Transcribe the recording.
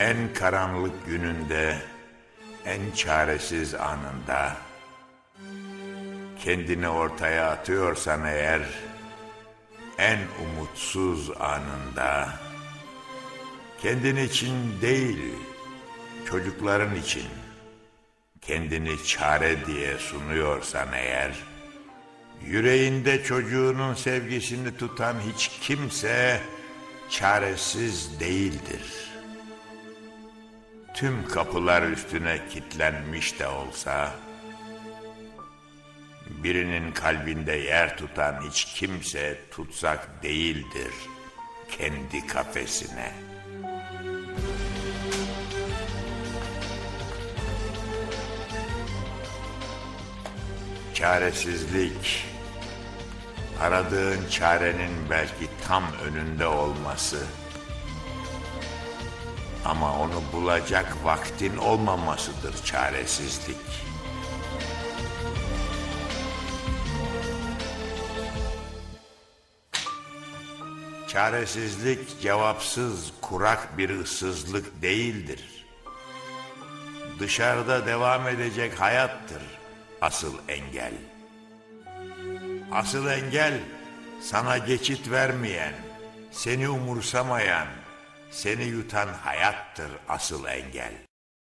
En karanlık gününde, en çaresiz anında kendini ortaya atıyorsan eğer en umutsuz anında kendin için değil çocukların için kendini çare diye sunuyorsan eğer yüreğinde çocuğunun sevgisini tutan hiç kimse çaresiz değildir. Tüm kapılar üstüne kilitlenmiş de olsa birinin kalbinde yer tutan hiç kimse tutsak değildir kendi kafesine. Çaresizlik, aradığın çarenin belki tam önünde olması ama onu bulacak vaktin olmamasıdır çaresizlik. Çaresizlik cevapsız, kurak bir ıssızlık değildir. Dışarıda devam edecek hayattır asıl engel. Asıl engel sana geçit vermeyen, seni umursamayan, seni yutan hayattır asıl engel.